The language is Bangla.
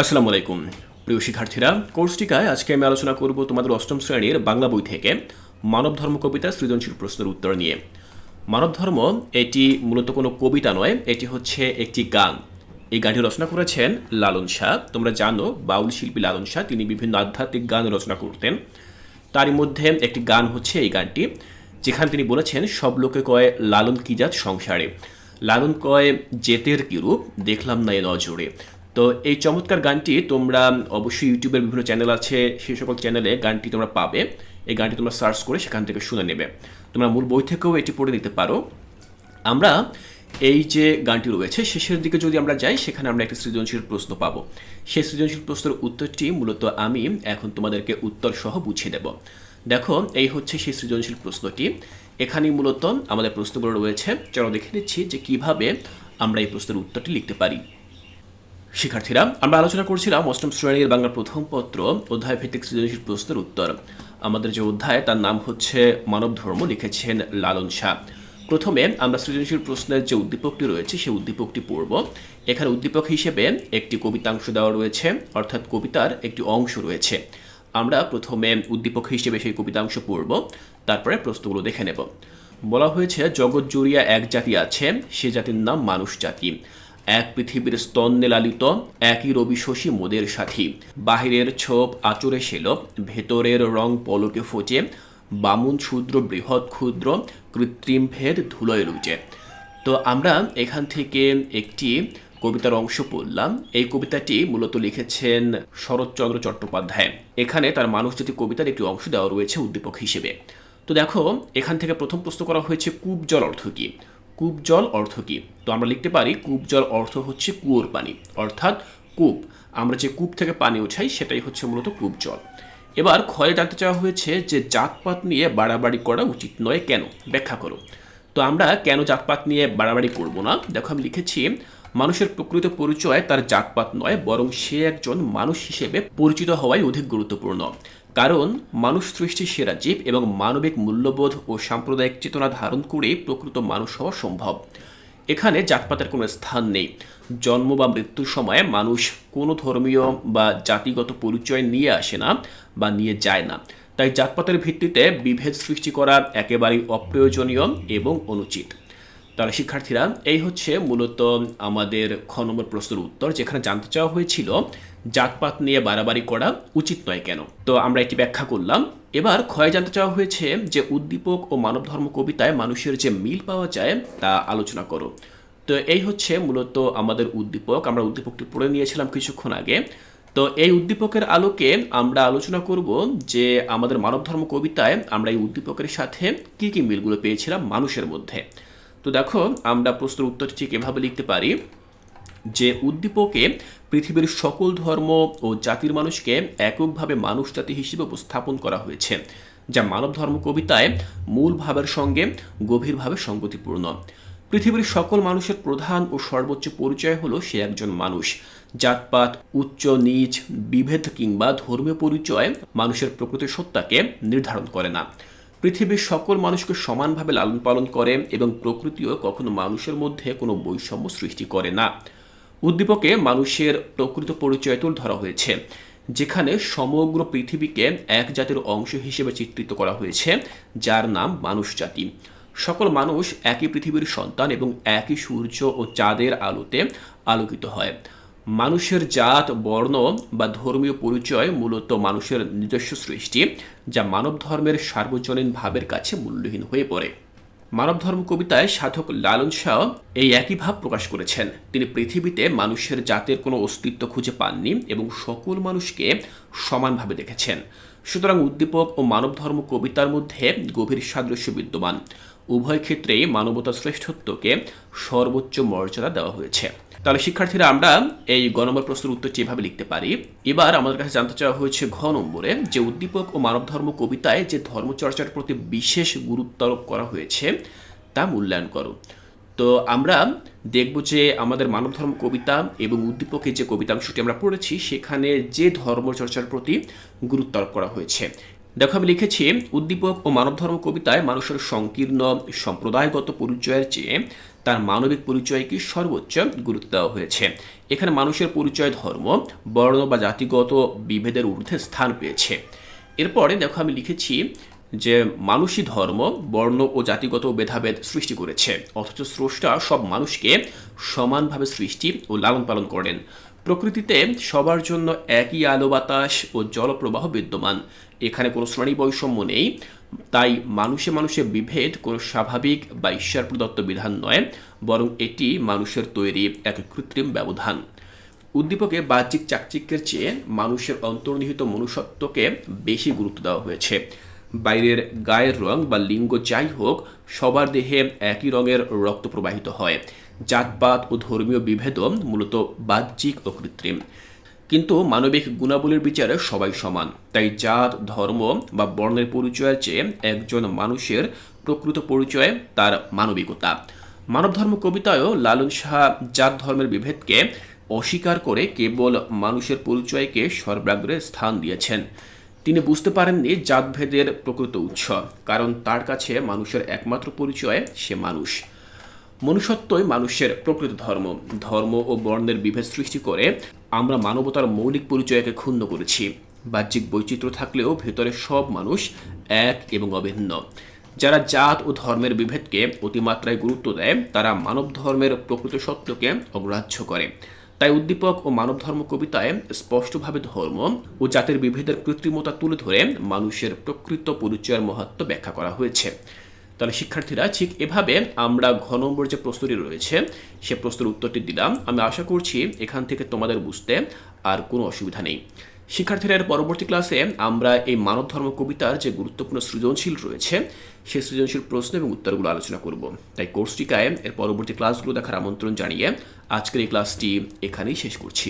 আসসালামু আলাইকুম। প্রিয় শিক্ষার্থীরা কোর্স টিকায় আজকে আমি আলোচনা করব তোমাদের অষ্টম শ্রেণির বাংলা বই থেকে মানব ধর্ম কবিতা সৃজনশীল প্রশ্নের উত্তর নিয়ে। মানব ধর্ম এটি মূলত কোনো কবিতা নয়, এটি হচ্ছে একটি গান। এই গানটি রচনা করেছেন লালন শাহ। তোমরা জানো, বাউল শিল্পী লালন শাহ, তিনি বিভিন্ন আধ্যাত্মিক গান রচনা করতেন। তারই মধ্যে একটি গান হচ্ছে এই গানটি, যেখানে তিনি বলেছেন, সব লোকে কয়, লালন কি জাত সংসারে? লালন কয়, জেতের কিরূপ দেখলাম না এ নজরে। তো এই চমৎকার গানটি তোমরা অবশ্যই ইউটিউবের বিভিন্ন চ্যানেল আছে সেই সকল চ্যানেলে গানটি তোমরা পাবে। এই গানটি তোমরা সার্চ করে সেখান থেকে শুনে নেবে। তোমরা মূল বই থেকেও এটি পড়ে নিতে পারো। আমরা এই যে গানটি রয়েছে, শেষের দিকে যদি আমরা যাই, সেখানে আমরা একটি সৃজনশীল প্রশ্ন পাবো। সেই সৃজনশীল প্রশ্নের উত্তরটি মূলত আমি এখন তোমাদেরকে উত্তর সহ বুঝিয়ে দেব। দেখো, এই হচ্ছে সেই সৃজনশীল প্রশ্নটি। এখানেই মূলত আমাদের প্রশ্নগুলো রয়েছে। চলো দেখে নিচ্ছি যে কীভাবে আমরা এই প্রশ্নের উত্তরটি লিখতে পারি। শিক্ষার্থীরা, আমরা আলোচনা করছিলাম অষ্টম শ্রেণির বাংলা প্রথম পত্র অধ্যায় ভিত্তিক সৃজনশীল প্রশ্নের উত্তর। আমাদের যে অধ্যায়, তার নাম হচ্ছে মানব ধর্ম লিখেছেন লালন শাহ। প্রথমে আমরা সৃজনশীল প্রশ্নের যে উদ্দীপকটি রয়েছে, সেই উদ্দীপকটি পড়ব। এখানে উদ্দীপক হিসেবে একটি কবিতাংশ দেওয়া রয়েছে, অর্থাৎ কবিতার একটি অংশ রয়েছে। আমরা প্রথমে উদ্দীপক হিসেবে সেই কবিতাংশ পড়ব, তারপরে প্রশ্নগুলো দেখে নেব। বলা হয়েছে, জগৎ জুড়িয়া এক জাতি আছে, সে জাতির নাম মানুষ জাতি। এক পৃথিবীর স্তন্নে লালিত একই রবি শশী মোদের সাথী। বাহিরের ছোপ আচরে সেল ভেতরের রং পলকে ফোচে, বামুন ক্ষুদ্র বৃহৎ ক্ষুদ্র, কৃত্রিম ভেদ ধুলোয় রুচে তো আমরা এখান থেকে একটি কবিতার অংশ পড়লাম। এই কবিতাটি মূলত লিখেছেন শরৎচন্দ্র চট্টোপাধ্যায়। এখানে তার মানুষ জাতি কবিতার একটি অংশ দেওয়া রয়েছে উদ্দীপক হিসেবে। তো দেখো, এখান থেকে প্রথম প্রশ্ন করা হয়েছে, কূপ জল অর্থ কী? কূপ, জল, অর্থ কী? তো আমরা লিখতে পারি কূপ, জল, অর্থ হচ্ছে কুয়োর পানি, অর্থাৎ কূপ। আমরা যে কূপ থেকে পানি উঠাই, সেটাই হচ্ছে মূলত কূপ, জল। এবার ক্ষয়ে জানতে চাওয়া হয়েছে যে জাতপাত নিয়ে বাড়াবাড়ি করা উচিত নয় কেন? ব্যাখ্যা করো। তো আমরা কেন জাতপাত নিয়ে বাড়াবাড়ি করব না? দেখো, আমি লিখেছি, মানুষের প্রকৃত পরিচয় তার জাতপাত নয়, বরং সে একজন মানুষ হিসেবে পরিচিত হওয়াই অধিক গুরুত্বপূর্ণ। কারণ মানুষ সৃষ্টির সেরা জীব এবং মানবিক মূল্যবোধ ও সাম্প্রদায়িক চেতনা ধারণ করেই প্রকৃত মানুষ হওয়া সম্ভব। এখানে জাতপাতের কোনো স্থান নেই। জন্ম বা মৃত্যুর সময়ে মানুষ কোনো ধর্মীয় বা জাতিগত পরিচয় নিয়ে আসে না বা নিয়ে যায় না। তাই জাতপাতের ভিত্তিতে বিভেদ সৃষ্টি করা একেবারেই অপ্রয়োজনীয় এবং অনুচিত। তাহলে, শিক্ষার্থীরা, এই হচ্ছে মূলত আমাদের খ নম্বর প্রশ্নের উত্তর, যেখানে জানতে চাওয়া হয়েছিল, জাতপাত নিয়ে বাড়াবাড়ি করা উচিত নয় কেন? তো আমরা এটি ব্যাখ্যা করলাম। এবার ক্ষয় জানতে চাওয়া হয়েছে যে, উদ্দীপক ও মানব ধর্ম কবিতায় মানুষের যে মিল পাওয়া যায়, তা আলোচনা করো। তো এই হচ্ছে মূলত আমাদের উদ্দীপক। আমরা উদ্দীপকটি পড়ে নিয়েছিলাম কিছুক্ষণ আগে। তো এই উদ্দীপকের আলোকে আমরা আলোচনা করব যে, আমাদের মানব ধর্ম কবিতায় আমরা এই উদ্দীপকের সাথে কি কি মিলগুলো পেয়েছিলাম মানুষের মধ্যে। তো দেখো, আমরা প্রশ্নের উত্তরটি ঠিক এভাবে লিখতে পারি যে, উদ্দীপকে পৃথিবীর সকল ধর্ম ও জাতির মানুষকে এককভাবে মানুষ জাতি হিসেবে উপস্থাপন করা হয়েছে, যা মানব ধর্ম কবিতায় মূল ভাবের সঙ্গে গভীরভাবে সঙ্গতিপূর্ণ। পৃথিবীর সকল মানুষের প্রধান ও সর্বোচ্চ পরিচয় হলো সে একজন মানুষ। জাতপাত, উচ্চ, নিচ, বিভেদ কিংবা ধর্মীয় পরিচয় মানুষের প্রকৃত সত্তাকে নির্ধারণ করে না। পৃথিবীর সকল মানুষকে সমানভাবে লালন পালন করে এবং প্রকৃতিও কখনো মানুষের মধ্যে কোনো বৈষম্য সৃষ্টি করে না। উদ্দীপকে মানুষের প্রকৃত পরিচয় তুলে ধরা হয়েছে, যেখানে সমগ্র পৃথিবীকে এক জাতির অংশ হিসেবে চিত্রিত করা হয়েছে, যার নাম মানুষ জাতি। সকল মানুষ একই পৃথিবীর সন্তান এবং একই সূর্য ও চাঁদের আলোতে আলোকিত হয়। মানুষের জাত, বর্ণ বা ধর্মীয় পরিচয় মূলত মানুষের নিজস্ব সৃষ্টি, যা মানব ধর্মের সার্বজনীন ভাবের কাছে মূল্যহীন হয়ে পড়ে। মানব ধর্ম কবিতায় সাধক লালন শাহ এই একই ভাব প্রকাশ করেছেন। তিনি পৃথিবীতে মানুষের জাতের কোনো অস্তিত্ব খুঁজে পাননি এবং সকল মানুষকে সমানভাবে দেখেছেন। সুতরাং উদ্দীপক ও মানব ধর্ম কবিতার মধ্যে গভীর সাদৃশ্য বিদ্যমান। উভয় ক্ষেত্রেই মানবতা শ্রেষ্ঠত্বকে সর্বোচ্চ মর্যাদা দেওয়া হয়েছে। তাহলে শিক্ষার্থীরা আমরা এই গ নম্বর প্রশ্নের উত্তরটি এভাবে লিখতে পারি, এবার আমাদের কাছে জানতে চাওয়া হয়েছে ঘ নম্বরে যে উদ্দীপক ও মানব ধর্ম কবিতায় যে ধর্মচর্চার প্রতি বিশেষ গুরুত্ব আরোপ করা হয়েছে, তা মূল্যায়ন করো। তো আমরা দেখব যে আমাদের মানব ধর্ম কবিতা এবং উদ্দীপকের যে কবিতাংশটি আমরা পড়েছি, সেখানে যে ধর্মচর্চার প্রতি গুরুত্ব আরোপ করা হয়েছে। দেখো, আমি লিখেছি, উদ্দীপক ও মানব ধর্ম কবিতায় মানুষের সংকীর্ণ, সম্প্রদায়গত পরিচয়ের চেয়ে তার মানবিক পরিচয়কে সর্বোচ্চ গুরুত্ব দেওয়া হয়েছে। এখানে মানুষের পরিচয়, ধর্ম, বর্ণ বা জাতিগত বিভেদের ঊর্ধ্বে স্থান পেয়েছে। এরপরে দেখো আমি লিখেছি যে মানুষই ধর্ম, বর্ণ ও জাতিগত ভেদাভেদ সৃষ্টি করেছে। অথচ স্রষ্টা সব মানুষকে সমানভাবে সৃষ্টি ও লালন পালন করেন। প্রকৃতিতে সবার জন্য একই আলো বাতাস ও জলপ্রবাহ বিদ্যমান। এখানে কোনো শ্রেণি বৈষম্য নেই। তাই মানুষে মানুষে বিভেদ কোনো স্বাভাবিক বা ঈশ্বর প্রদত্ত বিধান নয়, বরং এটি মানুষের তৈরি এক কৃত্রিম ব্যবধান। উদ্দীপকে বাহ্যিক চাকচিক্যের চেয়ে মানুষের অন্তর্নিহিত মনুষ্যত্বকে বেশি গুরুত্ব দেওয়া হয়েছে। বাইরের গায়ের রং বা লিঙ্গ যাই হোক, সবার দেহে একই রঙের রক্ত প্রবাহিত হয়। জাতপাত ও ধর্মীয় বিভেদও মূলত বাহ্যিক ও কৃত্রিম। কিন্তু মানবিক গুণাবলীর বিচারে সবাই সমান। তাই জাত, ধর্ম বা বর্ণের পরিচয়ের চেয়ে একজন মানুষের প্রকৃত পরিচয়, তার মানবিকতা। মানব ধর্ম কবিতায়ও লালন শাহ জাত ধর্মের বিভেদকে অস্বীকার করে কেবল মানুষের পরিচয়কে সর্বাগ্রে স্থান দিয়েছেন। তিনি বুঝতে পারেননি জাতভেদের প্রকৃত উৎস, কারণ তার কাছে মানুষের একমাত্র পরিচয় সে মানুষ। মনুষ্যত্বই মানুষের প্রকৃত ধর্ম। ধর্ম ও বর্ণের বিভেদ সৃষ্টি করে আমরা মানবতার মৌলিক পরিচয়কে ক্ষুণ্ণ করেছি। বাহ্যিক বৈচিত্র্য থাকলেও ভেতরে সব মানুষ এক এবং অভিন্ন। যারা জাত ও ধর্মের বিভেদকে অতিমাত্রায় গুরুত্ব দেয়, তারা মানব ধর্মের প্রকৃত সত্যকে অগ্রাহ্য করে। তাই উদ্দীপক ও মানব ধর্ম কবিতায় স্পষ্টভাবে ধর্ম ও জাতের বিভেদের কৃত্রিমতা তুলে ধরে মানুষের প্রকৃত পরিচয়ের মহত্ব ব্যাখ্যা করা হয়েছে। তাহলে শিক্ষার্থীরা ঠিক এভাবে আমরা ঘ নম্বর যে প্রশ্নটি রয়েছে, সে প্রশ্নের উত্তরটি দিলাম। আমি আশা করছি এখান থেকে তোমাদের বুঝতে আর কোনো অসুবিধা নেই। শিক্ষার্থীরা, এর পরবর্তী ক্লাসে আমরা এই মানব ধর্ম কবিতার যে গুরুত্বপূর্ণ সৃজনশীল রয়েছে, সেই সৃজনশীল প্রশ্ন এবং উত্তরগুলো আলোচনা করব। তাই কোর্সটিকায় এর পরবর্তী ক্লাসগুলো দেখার আমন্ত্রণ জানিয়ে আজকের এই ক্লাসটি এখানেই শেষ করছি।